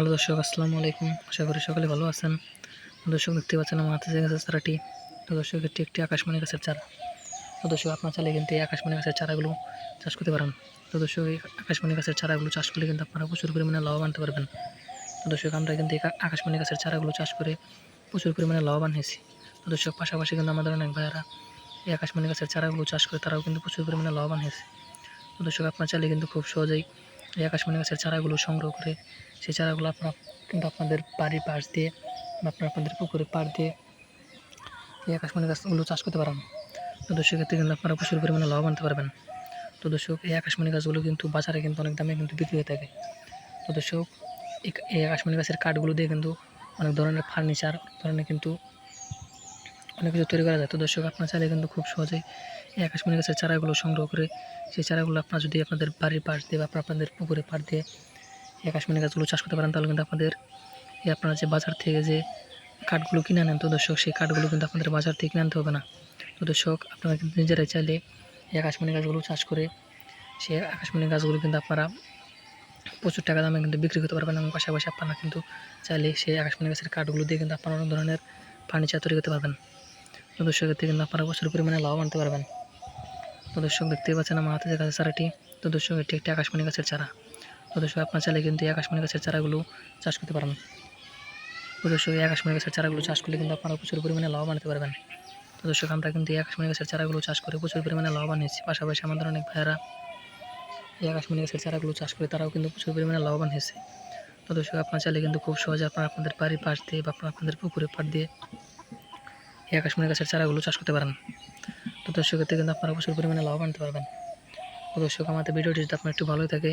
Hello দর্শক, আসসালামু আলাইকুম। আশা করি সকলে ভালো আছেন। দর্শক, দেখতে পাচ্ছেন আমার হাতে যে গাছের চারাটি, তো দর্শক, এটি একটি আকাশমণি গাছের চারা। তো দর্শক, আপনার চাইলে কিন্তু এই আকাশমণি গাছের চারাগুলো চাষ করতে পারেন। তো দর্শক, এই আকাশমণি গাছের চারাগুলো চাষ করলে কিন্তু আপনারা প্রচুর পরিমাণে লাভবান হতে পারবেন। তো দর্শক, আমরা কিন্তু এই আকাশমণি গাছের চারাগুলো চাষ করে প্রচুর পরিমাণে লাভবান হয়েছি। তো দর্শক, পাশাপাশি কিন্তু আমাদের অনেক ভাইয়েরা এই আকাশমণি গাছের চারাগুলো চাষ করে তারাও কিন্তু প্রচুর পরিমাণে লাভবান হয়েছে। তো দর্শক, আপনার চাইলে কিন্তু খুব সহজেই এই আকাশমণি গাছের চারাগুলো সংগ্রহ করে সেই চারাগুলো আপনারা কিন্তু আপনাদের বাড়ির পাশ দিয়ে বা আপনার আপনাদের পুকুরের পাড় দিয়ে এই আকাশমণি গাছগুলো চাষ করতে পারেন। তো দর্শক এতে কিন্তু আপনারা প্রচুর পরিমাণে লাভ আনতে পারবেন। তো দর্শক, এই আকাশমণি গাছগুলো কিন্তু বাজারে কিন্তু অনেক দামে কিন্তু বিক্রি হয়ে থাকে। তো দর্শক, এই- আকাশমণি গাছের কাঠগুলো দিয়ে কিন্তু অনেক ধরনের ফার্নিচার, ধরনের কিন্তু অনেক কিছু তৈরি করা যায়। তো দর্শক, আপনার চাইলে কিন্তু খুব সহজেই এই আকাশমণি গাছের চারাগুলো সংগ্রহ করে সেই চারাগুলো আপনার যদি আপনাদের বাড়ির পাশ দিয়ে বা আপনাদের পুকুরের পাড় দিয়ে এই আকাশমণি গাছগুলো চাষ করতে পারেন, তাহলে কিন্তু আপনাদের এই আপনারা যে বাজার থেকে যে কাঠগুলো কিনে আনেন, তো দর্শক সেই কাঠগুলো কিন্তু আপনাদের বাজার থেকে কিনে আনতে হবে না। তো দর্শক, আপনারা কিন্তু নিজেরাই চাইলে এই আকাশমণি গাছগুলো চাষ করে সেই আকাশমণি গাছগুলো কিন্তু আপনারা প্রচুর টাকা দামে কিন্তু বিক্রি করতে পারবেন এবং পাশাপাশি আপনারা কিন্তু চাইলে সেই আকাশমণি গাছের কাঠগুলো দিয়ে কিন্তু আপনারা অনেক ধরনের ফার্নিচার তৈরি করতে পারবেন। তো দর্শক, এতে কিন্তু আপনারা প্রচুর পরিমাণে লাভ আনতে পারবেন। তো দর্শক, দেখতেই পাচ্ছেন আমার হাতে যে গাছের চারাটি। তো দর্শক, এটি একটি আকাশমণি গাছের চারা। দর্শক আপনার চাইলে কিন্তু এই আকাশমণি গাছের চারাগুলো চাষ করতে পারেন। দর্শক এই আকাশমণি গাছের চারাগুলো চাষ করলে কিন্তু আপনারা প্রচুর পরিমাণে লাভ আনতে পারবেন। তো আমরা কিন্তু এই আকাশমণি গাছের চারাগুলো চাষ করে প্রচুর পরিমাণে লাভ আনিয়েছি পাশাপাশি আমাদের অনেক ভাইয়েরা এই আকাশমণি গাছের চারাগুলো চাষ করে তারাও কিন্তু প্রচুর পরিমাণে লাভবান হয়েছে তো আপনার চাইলে কিন্তু খুব সহজে আপনারা আপনাদের বাড়ির পাশ দিয়ে বা আপনাদের পুকুরের পাড় দিয়ে এই আকাশমণি গাছের চারাগুলো চাষ করতে পারেন। তো দর্শক এতে কিন্তু আপনারা প্রচুর পরিমাণে লাভ আনতে পারবেন। তো দর্শক আমাদের ভিডিওটি যদি আপনার একটু ভালোই থাকে